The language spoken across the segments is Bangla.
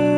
え。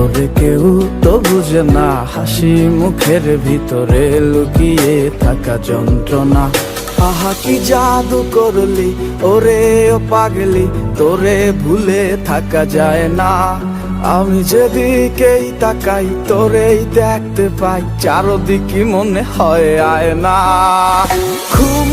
ওরে কেউ তো বুঝে না, হাসি মুখের ভিতরে লুকিয়ে থাকা যন্ত্রণা। আহা, কি জাদু করলি, ওরে ও পাগলি, তোরে ভুলে থাকা যায় না। আমি যেদিকেই তাকাই, তোরেই দেখতে পাই চারদিকে মনে হয় আয় না খুব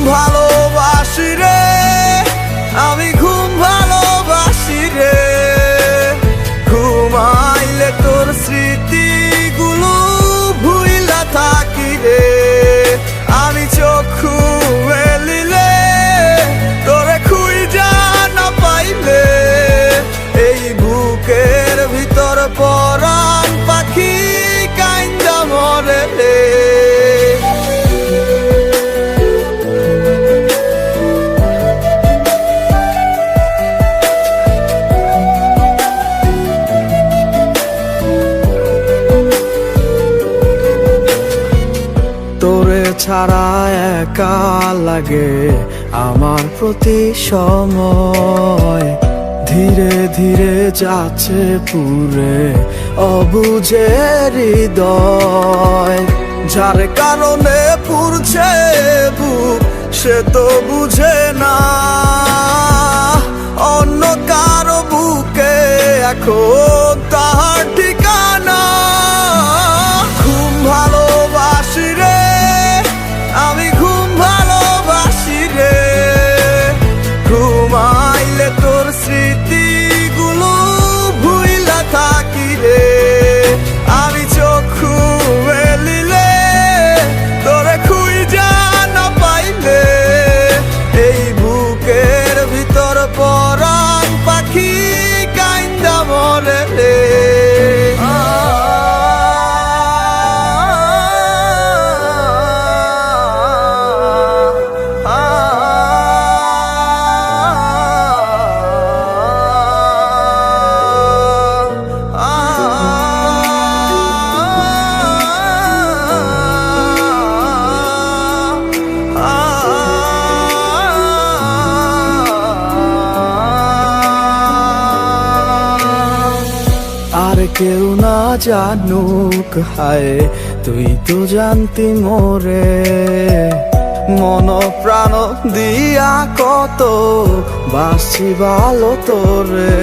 ছাড়া একা লাগে আমার প্রতি সময়। ধীরে ধীরে যাচ্ছে পুরে অবুঝে হৃদয়। যার কারণে পুরছে বুক, সে তো বুঝে না। অন্য কারও বুকে এখন কেউ না জানুক, হায়, তুই তো জানতি মোরে। মন প্রাণ দিয়া কত বাসি ভালো তোরে।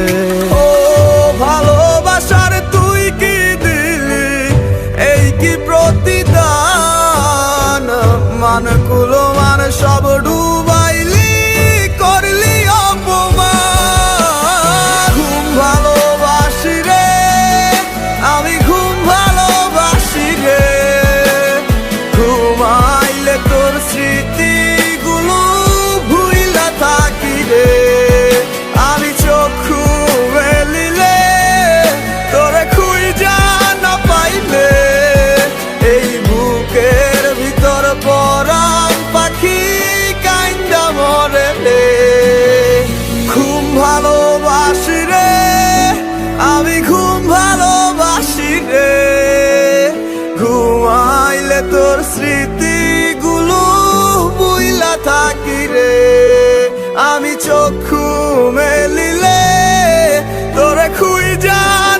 আমি চক্ষু মেলিলে, তোরে খুই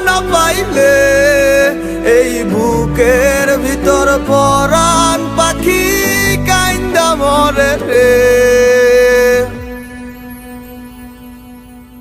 না পাইলে। এই বুকের ভিতর পরাণ পাখি কাইন্দা মরে রে।